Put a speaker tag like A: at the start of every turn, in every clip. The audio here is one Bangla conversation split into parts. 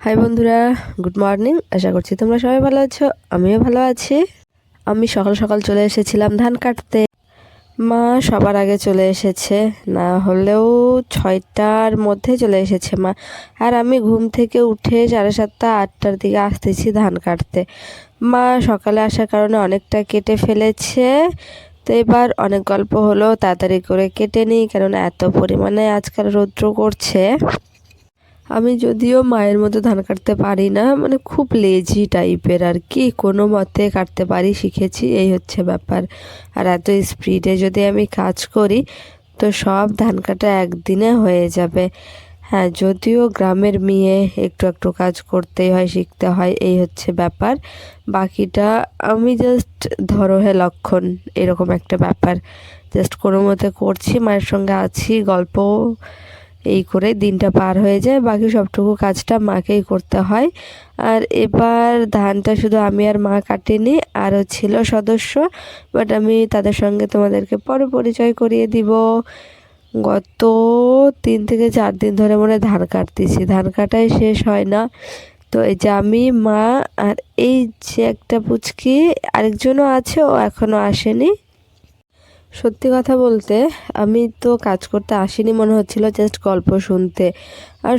A: হাই বন্ধুরা, গুড মর্নিং। আশা করছি তোমরা সবাই ভালো আছো, আমিও ভালো আছি। আমি সকাল সকাল চলে এসেছিলাম ধান কাটতে। মা সবার আগে চলে এসেছে, না হলেও ছয়টার মধ্যে চলে এসেছে মা। আর আমি ঘুম থেকে উঠে সাড়ে সাতটা, আটটার দিকে আসতেছি ধান কাটতে। মা সকালে আসার কারণে অনেকটা কেটে ফেলেছে। তো এবার অনেক গল্প হলো, তাড়াতাড়ি করে কেটে নিই, কেননা এত পরিমাণে আজকাল রৌদ্র করছে। আমি যদিও মায়ের মতো ধান কাটতে পারি না মানে খুব লেজি টাইপের আর কি, কোনো মতে কাটতে পারি, শিখেছি, এই হচ্ছে ব্যাপার। আর এত স্পিডে যদি আমি কাজ করি, তো সব ধান কাটা একদিনে হয়ে যাবে। হ্যাঁ যদিও গ্রামের মেয়ে একটু একটু কাজ করতেই হয়, শিখতে হয়, এই হচ্ছে ব্যাপার। বাকিটা আমি জাস্ট ধরো হে লক্ষণ, এরকম একটা ব্যাপার। জাস্ট কোনো মতে করছি, মায়ের সঙ্গে আছি গল্প এই করে দিনটা পার হয়ে যায়। বাকি সবটুকু কাজটা মাকেই করতে হয়। আর এবার ধানটা শুধু আমি আর মা কাটিনি, আরও ছিল সদস্য। বাট আমি তাদের সঙ্গে তোমাদেরকে পরে পরিচয় করিয়ে দিব। গত তিন থেকে চার দিন ধরে মনে ধান কাটতেছি। ধান কাটাই শেষ হয় না। তো এই যে আমি, মা আর এই যে একটা পুচকি, আরেকজনও আছে, ও এখনও আসেনি। সত্যি কথা বলতে আমি তো কাজ করতে আসিনি, মনে হচ্ছিল জাস্ট গল্প শুনতে। আর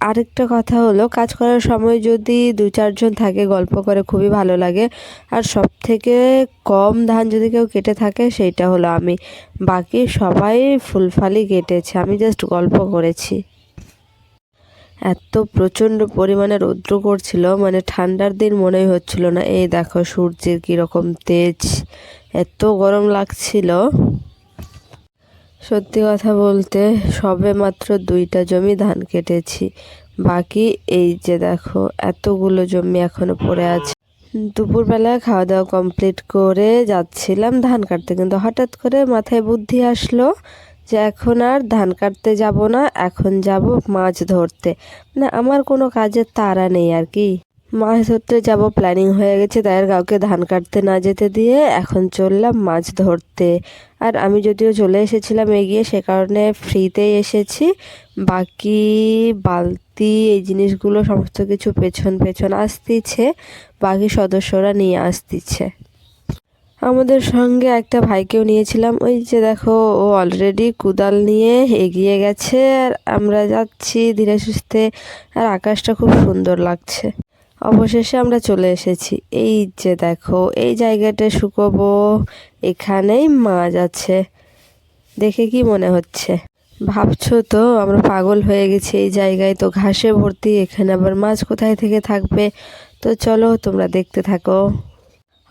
A: আরেকটা কথা হলো, কাজ করার সময় যদি দু চারজন থাকে, গল্প করে খুবই ভালো লাগে। আর সব থেকে কম ধান যদি কেউ কেটে থাকে, সেইটা হলো আমি। বাকি সবাই ফুলফালি কেটেছে, আমি জাস্ট গল্প করেছি। এত প্রচণ্ড পরিমাণে রৌদ্র করছিল মানে ঠান্ডার দিন মনেই হচ্ছিল না। এই দেখো সূর্যের কীরকম তেজ, এত গরম লাগছিল। সত্যি কথা বলতে সবে মাত্র দুইটা জমি ধান কেটেছি। বাকি এই যে দেখো, এতগুলো জমি এখনও পড়ে আছে। দুপুরবেলা খাওয়া দাওয়া কমপ্লিট করে যাচ্ছিলাম ধান কাটতে, কিন্তু হঠাৎ করে মাথায় বুদ্ধি আসলো যে এখন আর ধান কাটতে যাব না, এখন যাব মাছ ধরতে। মানে আমার কোনো কাজের তাড়া নেই আর কি। মাছ ধরতে যাব প্ল্যানিং হয়ে গেছে, তাই আর কাউকে ধান কাটতে না যেতে দিয়ে এখন চললাম মাছ ধরতে। আর আমি যদিও চলে এসেছিলাম এগিয়ে, সে কারণে ফ্রিতেই এসেছি। বাকি বালতি, এই জিনিসগুলো সমস্ত কিছু পেছন পেছন আসতিছে, বাকি সদস্যরা নিয়ে আসতিছে। আমাদের সঙ্গে একটা ভাইকেও নিয়েছিলাম। ওই যে দেখো, ও অলরেডি কুদাল নিয়ে এগিয়ে গেছে। আর আমরা যাচ্ছি ধীরে সুস্থে আর আকাশটা খুব সুন্দর লাগছে। অবশেষে আমরা চলে এসেছি। এই যে দেখো, এই জায়গাটা শুকোবো এখানেই মাছ আছে দেখে কি মনে হচ্ছে? ভাবছ তো, আমরা পাগল হয়ে গেছি এই জায়গায়। তো ঘাসে ভর্তি, এখানে আবার মাছ কোথায় থেকে থাকবে? তো চলো, তোমরা দেখতে থাকো।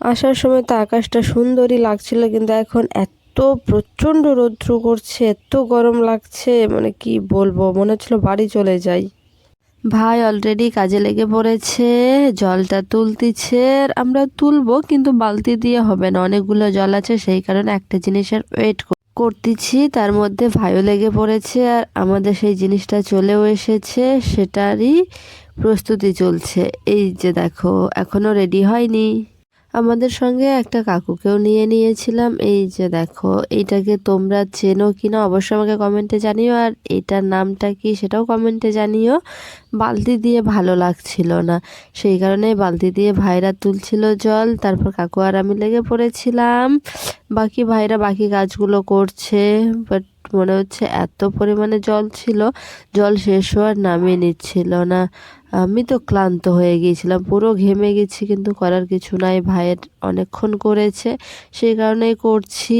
A: আসার সময় তো আকাশটা সুন্দরই লাগছিল, কিন্তু এখন এত প্রচণ্ড রৌদ্র করছে, এত গরম লাগছে মানে কি বলব, মনে হচ্ছিল বাড়ি চলে যাই। ভাই অলরেডি কাজে লেগে পড়েছে, জলটা তুলতেছে আমরা তুলবো, কিন্তু বালতি দিয়ে হবে না, অনেকগুলো জল আছে, সেই কারণে একটা জিনিসের ওয়েট করতেছি, তার মধ্যে ভাইও লেগে পড়েছে, আর আমাদের সেই জিনিসটা চলেও এসেছে, সেটারই প্রস্তুতি চলছে, এই যে দেখো, এখনও রেডি হয়নি। আমাদের সঙ্গে একটা কাকুকেও নিয়ে নিয়েছিলাম। এই যে দেখো এইটাকে তোমরা চেনো কিনা অবশ্যই আমাকে কমেন্টে জানিও। আর এটার নামটা কি সেটাও কমেন্টে জানিও। বালতি দিয়ে ভালো লাগছিল না। সেই কারণে বালতি দিয়ে ভাইরা তুলছিল জল, তারপর কাকু আর আমি লেগে পড়েছিলাম। বাকি ভাইরা বাকি কাজগুলো করছে বাট মনে হচ্ছে এত পরিমাণে জল ছিল, জল শেষ হওয়ার নামে নিচ্ছিল না। আমি তো ক্লান্ত হয়ে গিয়েছিলাম, পুরো ঘেমে গেছি কিন্তু করার কিছু নাই, ভাইয়ের অনেকক্ষণ করেছে সেই কারণেই করছি।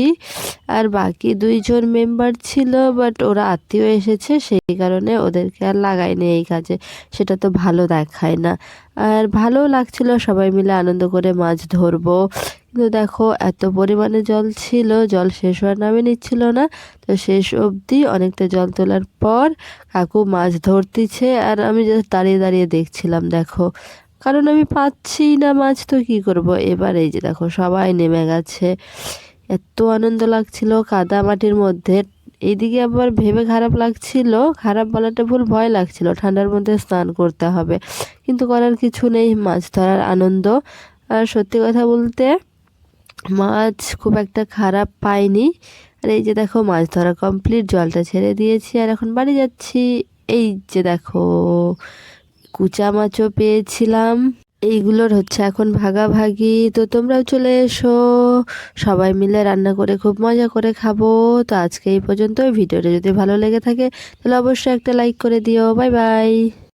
A: আর বাকি দুইজন মেম্বার ছিল বাট ওরা আত্মীয় এসেছে, সেই কারণে ওদেরকে আর লাগাইনি এই কাজে, সেটা তো ভালো দেখায় না। আর ভালো লাগছিল, সবাই মিলে আনন্দ করে মাছ ধরবো। কিন্তু দেখো, এত পরিমাণে জল ছিল, জল শেষ হওয়ার নামে নিচ্ছিল না। তো শেষ অবধি অনেকটা জল তোলার পর কাকু মাছ ধরতেছে আর আমি জাস্ট দাঁড়িয়ে দাঁড়িয়ে দেখছিলাম, দেখো। কারণ আমি পাচ্ছি না মাছ, তো কী করব? এবার এই যে দেখো, সবাই নেমে গেছে। এত আনন্দ লাগছিল কাদা মাটির মধ্যে। এইদিকে আবার ভেবে খারাপ লাগছিল, খারাপ বলাটা ভুল, ভয় লাগছিল। ঠান্ডার মধ্যে স্নান করতে হবে। কিন্তু করার কিছু নেই, মাছ ধরার আনন্দ। আর সত্যি কথা বলতে মাছ খুব একটা খারাপ পাইনি। আর এই যে দেখো, মাছ ধরা কমপ্লিট জলটা ছেড়ে দিয়েছি আর এখন বাড়ি যাচ্ছি। এই যে দেখো, কুচা মাছও পেয়েছিলাম। এইগুলোর হচ্ছে এখন ভাগাভাগি। তো তোমরাও চলে এসো। সবাই মিলে রান্না করে খুব মজা করে খাব। তো আজকে এই পর্যন্ত ভিডিওটা যদি ভালো লেগে থাকে, তাহলে অবশ্যই একটা লাইক করে দিও। Bye bye